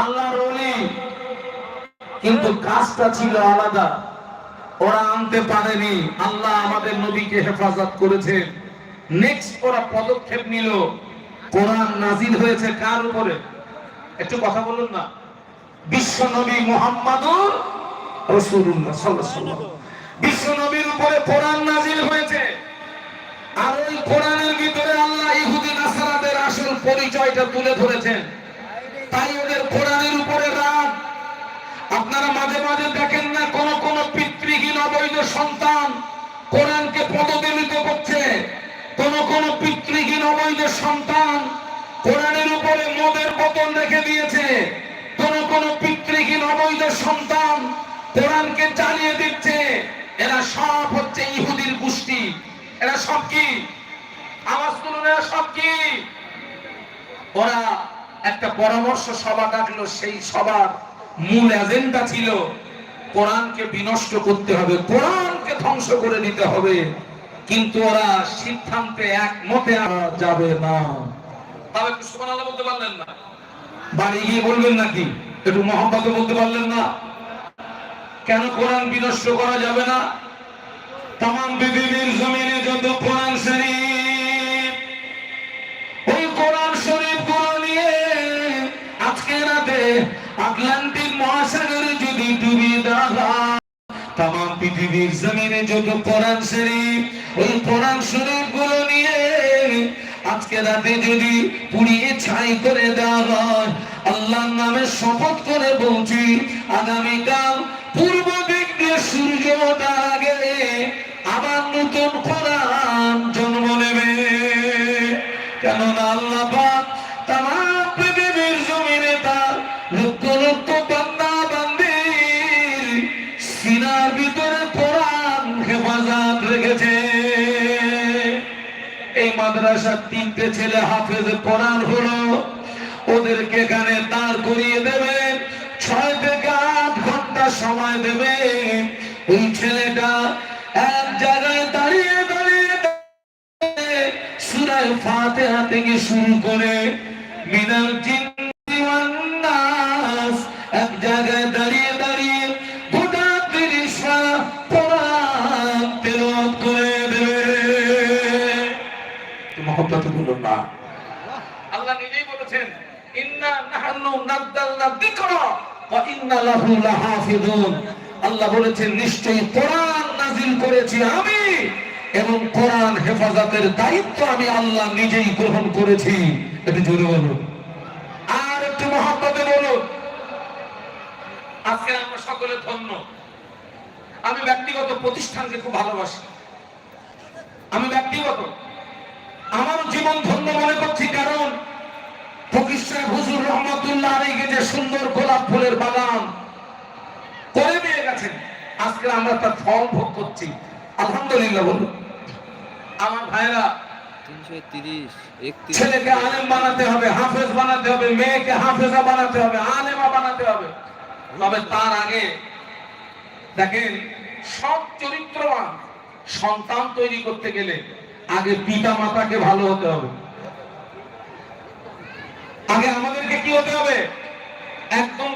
আল্লাহর কিন্তু কাজটা ছিল আলাদা। ওরা আনতে পারেনি। আল্লাহ আমাদের নবীকে হেফাজত করেছে নেক্সট ওরা পদক্ষেপ নিল। কোরআন নাজিল হয়েছে কার উপরে? একটু কথা বলুন না। বিশ্ব নবী মোহাম্মদুর রসুল্লাহ বিশ্ব নবীর উপরে কোরআন নাজিল হয়েছে। আর ওই কোরআনের ভিতরে আল্লাহ ইহুদি, নাসারাদের আসল পরিচয়টা তুলে ধরেছেন। তাই ওদের কোরআনের উপরে রাগ। আপনারা মাঝে মাঝে দেখেন না, কোন কোন পিতৃহীন অবৈধ সন্তান কোরআনকে পদদলিত করছে। কোন কোন পিতৃহীন অবৈধ সন্তান কোরআনের উপরে মদের বোতল রেখে দিয়েছে। কোন কোন পিতৃহীন অবৈধ সন্তান কোরআনকে জ্বালিয়ে দিচ্ছে। এরা সব হচ্ছে ইহুদির গোষ্ঠী। এরা সব কি? আওয়াজ তুলুন, এরা সব কি? ওরা একটা পরামর্শ সভা ডাকলো, সেই সভার মূল এজেন্ডা ছিল, কোরআনকে বিনষ্ট করতে হবে, কোরআনকে ধ্বংস করে দিতে হবে। কিন্তু ওরা সিদ্ধান্তে একমতে যাবে না। তবে একটু সুবহানাল্লাহ বলতে পারলেন না? বাড়ি গিয়ে বলবেন নাকি? একটু মোহাম্মদে বলতে পারলেন না? কেন কোরআন বিনষ্ট করা যাবে না? তাম পৃথিবীর জমিনে যত কোরআন আটলান্টিক মহাসাগরে যদি ডুবিয়ে দেওয়া তাম পৃথিবীর জমিনে যত কোরআন শরীফ, ওই কোরআন শরীফগুলো নিয়ে আজকে রাতে যদি পুড়িয়ে ছাই করে দেওয়া হয় আল্লাহর নামে শপথ করে বলছি, আগামীকাল পূর্ব দিক দিয়ে সূর্য ওঠার আগে আবার নতুন কোরআন জন্ম নেবে। কেননা আল্লাহ এই মাদ্রাসার তিনটে ছেলে হাফেজ কোরআন হলো। ওদেরকে এখানে দাঁড় করিয়ে দেবে, ছয় থেকে আট ঘণ্টা সময় দেবে। এই ছেলেটা এক জায়গায় দাঁড়িয়ে দাঁড়িয়ে সুরায় হাতে গিয়ে শুরু করে মিনাল মহব্বত বলুন না? আল্লাহ নিজেই বলেছেন, ইন্না নাহানু নাযালনা যিকরা ওয়া ইন্না লাহু লাহাফিজুন আল্লাহ বলেছেন, নিশ্চয়ই কোরআন নাজিল করেছি আমি এবং কোরআন হেফাজতের দায়িত্ব আমি আল্লাহ নিজেই গ্রহণ করেছি। একটু জোরে বলুন। আর একটু মহব্বতে বলুন। আজকে আমরা সকলে ধন্য। আমি ব্যক্তিগত প্রতিষ্ঠানকে খুব ভালোবাসি। আমি ব্যক্তিগত। আমার জীবন ধন্য মনে করছি কারণ ফকির সাহেব হুজুর রহমতুল্লাহ আলীকে যে সুন্দর গোলাপ ফুলের বাগান করে দিয়ে গেছেন। আজকে আমরা তার ফল ভোগ করছি। আলহামদুলিল্লাহ বলুন। আমার ভাইরা ছেলেকে আলেম বানাতে হবে হাফেজ বানাতে হবে মেয়েকে হাফেজা বানাতে হবে আলেমা বানাতে হবে। তবে তার আগে দেখেন সব চরিত্রবান সন্তান তৈরি করতে গেলে আগে পিতা মাতাকে ভালো হতে হবে। আগে আমাদেরকে কি হতে হবে? একদম